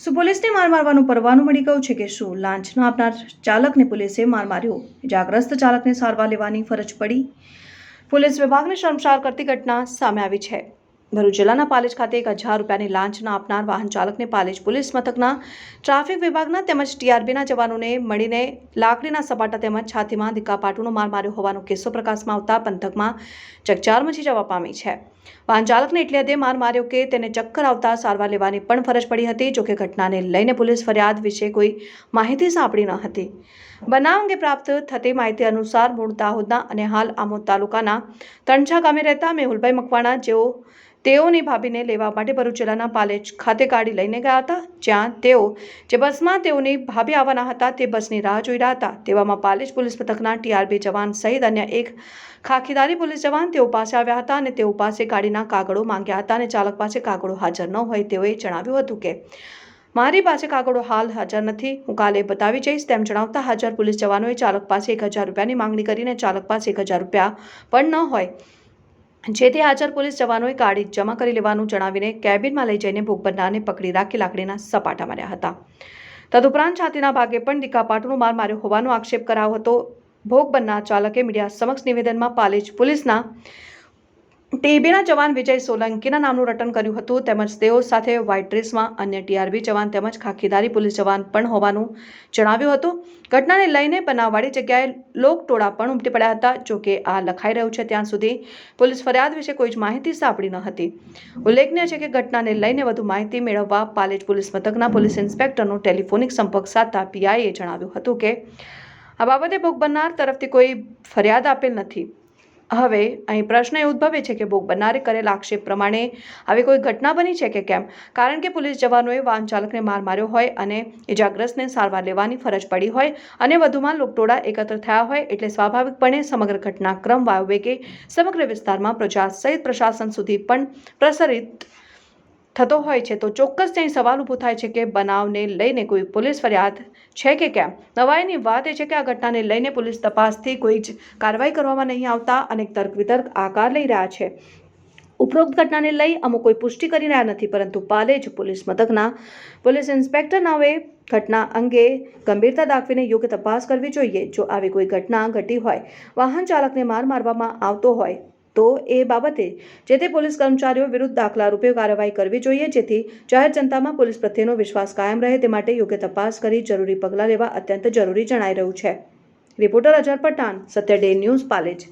શું પોલીસને માર મારવાનું પરવાનું મળી ગયું છે કે શું લાંચ ન આપનાર ચાલકને પોલીસે માર માર્યો? ઇજાગ્રસ્ત ચાલકને સારવાર લેવાની ફરજ પડી. પોલીસ વિભાગને શર્મસાર કરતી ઘટના સામે આવી છે. ભરૂચ જિલ્લાના પાલેજ ખાતે એક હજાર રૂપિયાની લાંચ ન આપનાર વાહન ચાલકને પાલેજ પોલીસ મથકના ટ્રાફિક વિભાગના તેમજ ટીઆરબીના જવાનોને મળીને લાકડીના સપાટા તેમજ છાતીમાં ધીકાપાટુનો માર માર્યો હોવાનો કિસ્સો પ્રકાશમાં આવતા પંથકમાં ચકચાર મચી જવા પામી છે. વાહન ચાલકને એટલે હદે માર માર્યો કે તેને ચક્કર આવતા સારવાર લેવાની પણ ફરજ પડી હતી, જોકે ઘટનાને લઈને પોલીસ ફરિયાદ વિશે કોઈ માહિતી સાંપડી ન હતી. બનાવ અંગે પ્રાપ્ત થતી માહિતી અનુસાર મૂળ દાહોદના અને હાલ આમોદ તાલુકાના તણછા ગામે રહેતા મેહુલભાઈ મકવાણા, જેઓ તેઓની ભાભીને લેવા માટે ભરૂચ જિલ્લાના પાલેજ ખાતે ગાડી લઈને ગયા હતા. જ્યાં તેઓ, જે બસમાં તેઓની ભાભી આવવાના હતા, તે બસની રાહ જોઈ રહ્યા હતા. તેવામાં પાલેજ પોલીસ મથકના ટીઆરબી જવાન સહિત અન્ય એક ખાખીદારી પોલીસ જવાન તેઓ પાસે આવ્યા હતા અને તેઓ પાસે ગાડીના કાગળો માંગ્યા હતા અને ચાલક પાસે કાગળો હાજર ન હોય તેઓએ જણાવ્યું હતું કે, મારી પાસે કાગળો હાલ હાજર નથી. હું કાલે બતાવી જઈશ. તેમ જણાવતા હાજર પોલીસ જવાનોએ ચાલક પાસે એક હજાર રૂપિયાની માંગણી કરીને ચાલક પાસે એક હજાર રૂપિયા પણ ન હોય. જેથી હાજર પોલીસ જવાનોએ ગાડી જમા કરી લેવાનું જણાવીને કેબિનમાં લઈ જઈને ભોગ બનનારને પકડી રાખી લાકડીના સપાટા માર્યા હતા. તદુપરાંત છાતીના ભાગે પણ દીકાપાટનો માર માર્યો હોવાનો આક્ષેપ કરાયો હતો. ભોગ ચાલકે મીડિયા સમક્ષ નિવેદનમાં પાલેજ પોલીસના ટીબીના જવાન વિજય સોલંકીના નામનું રટન કર્યું હતું. તેમજ તેઓ સાથે વ્હાઇટ ડ્રેસમાં અન્ય ટીઆરબી જવાન તેમજ ખાખીદારી પોલીસ જવાન પણ હોવાનું જણાવ્યું હતું. ઘટનાને લઈને બનાવવાળી જગ્યાએ લોકટોળા પણ ઉમટી પડ્યા હતા. જોકે આ લખાઈ રહ્યું છે ત્યાં સુધી પોલીસ ફરિયાદ વિશે કોઈ જ માહિતી સાંપડી ન હતી. ઉલ્લેખનીય છે કે ઘટનાને લઈને વધુ માહિતી મેળવવા પાલેજ પોલીસ મથકના પોલીસ ઇન્સ્પેક્ટરનો ટેલિફોનિક સંપર્ક સાધતા પીઆઈએ જણાવ્યું હતું કે, આ બાબતે ભોગ બનનાર તરફથી કોઈ ફરિયાદ આપેલ નથી. હવે અહીં પ્રશ્ન એ ઉદ્ભવે છે કે ભોગ બનનારે કરેલ આક્ષેપ પ્રમાણે આવી કોઈ ઘટના બની છે કે કેમ? કારણ કે પોલીસ જવાનોએ વાહન ચાલકને માર માર્યો હોય અને ઇજાગ્રસ્તને સારવાર લેવાની ફરજ પડી હોય અને વધુમાં લોકટોળા એકત્ર થયા હોય એટલે સ્વાભાવિકપણે સમગ્ર ઘટનાક્રમ વાયુવેગે સમગ્ર વિસ્તારમાં પ્રજા સહિત પ્રશાસન સુધી પણ પ્રસરિત થતો હોય છે, તો ચોક્કસ ત્યાં સવાલ ઊભો થાય છે કે બનાવને લઈને કોઈ પોલીસ ફરિયાદ છે કે કેમ? નવાઈની વાત એ છે કે આ ઘટનાને લઈને પોલીસ તપાસથી કોઈ જ કાર્યવાહી કરવામાં નહીં આવતા અનેક તર્ક વિતર્ક આકાર લઈ રહ્યા છે. ઉપરોક્ત ઘટનાને લઈ અમુક કોઈ પુષ્ટિ કરી રહ્યા નથી, પરંતુ પાલેજ પોલીસ મથકના પોલીસ ઇન્સ્પેક્ટર નાવે ઘટના અંગે ગંભીરતા દાખવીને યોગ્ય તપાસ કરવી જોઈએ. જો આવી કોઈ ઘટના ઘટી હોય, વાહન ચાલકને માર મારવામાં આવતો હોય તો એ બાબતે જે તે પોલીસ કર્મચારીઓ વિરુદ્ધ દાખલા રૂપે કાર્યવાહી કરવી જોઈએ જેથી જાહેર જનતામાં પોલીસ પ્રત્યેનો વિશ્વાસ કાયમ રહે તે માટે યોગ્ય તપાસ કરી જરૂરી પગલાં લેવા અત્યંત જરૂરી જણાઈ રહ્યું છે. Reporter Azhar Pathan Satya day news Palej.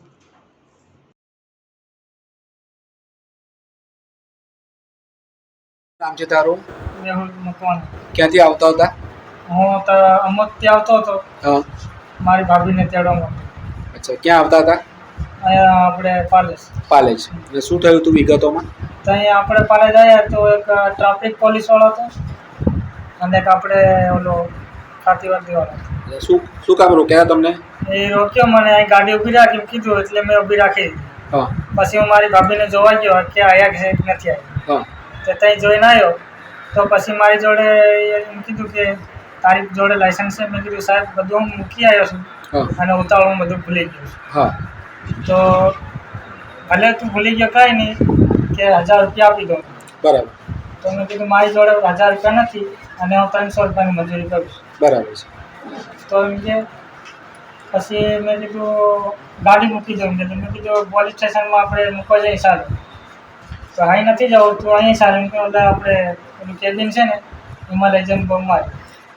નામ છે તારું? મેહુલ મકવાણા. ક્યાંથી આવતા હતા? હું તો ત્યાં આવતો હતો. હા. મારી ભાભીને તેડવા માટે. અચ્છા ક્યાં આવતા હતા? અહીંયા આપણે પાલેસ પાલેજ અને શું થયું હતું વિગતોમાં? તો અહીંયા આપણે પાલેજ આવ્યા તો એક ટ્રાફિક પોલીસવાળો હતો. અને એક આપણે ઓલો ખાતીવર્દીવાળો હતો. એટલે શું શું કામ રોક્યા તમને? એ રોક્યો મને અહીં ગાડી ઊભી રાખી કીધું એટલે મેં ઊભી રાખી હા. પછી હું મારી ભાભીને જોવા ગયો કે આયા છે કે નથી આવી હા. તો ત્યાં જોઈને આવ્યો. તો પછી મારી જોડે એમ કીધું કે તારી જોડે લાયસન્સ છે. મેં કીધું સાહેબ બધું હું મૂકી આવ્યો છું અને ઉતાવળમાં બધું ભૂલી ગયો છું. હા. તો ભલે તું ભૂલી ગયો કાંઈ નહીં કે હજાર રૂપિયા આપી દો બરાબર. તો મેં કીધું મારી જોડે હજાર રૂપિયા નથી અને હું ત્રણસો રૂપિયાની મજૂરી કરું બરાબર છે. તો એમ કે પછી મેં કીધું ગાડી મૂકી દઉં. કે મેં કીધું પોલીસ સ્ટેશનમાં આપણે મૂકવા જઈએ સારું. તો અહીં નથી જવું તું અહીં સારું. કે બધા આપણે એનું કેબિન છે ને એમાં લઈ જઈને બમ માર્યો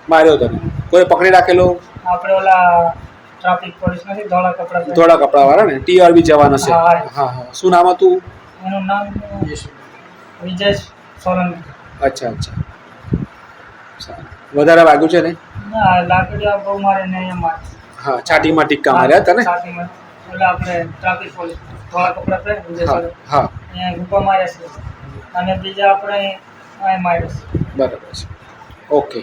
માર્યો તને. કોઈ પકડી રાખેલો? આપણે ઓલા ટ્રાફિક પોલીસ નથી ધોળા કપડા ધોળા કપડાવાળા ને? ટીઆરબી જવાન હશે હા, હા. શું નામ હતું? એનું નામ વિજય સોલંકી. અચ્છા અચ્છા. વધારે વાગ્યું છે ને? ના લાકડીયા બહુ મારે ને એમાં હા છાતીમાં ટીક્કા માર્યા હતા ને? છાતીમાં. એટલે આપણે ટ્રાફિક પોલીસ ધોળા કપડા પહેરે વિજય હા સોલંકી. હા. અહીંયા ગુપ્પા માર્યા છે. અને બીજા આપણે આ માર્યા છે. બરાબર છે. ઓકે.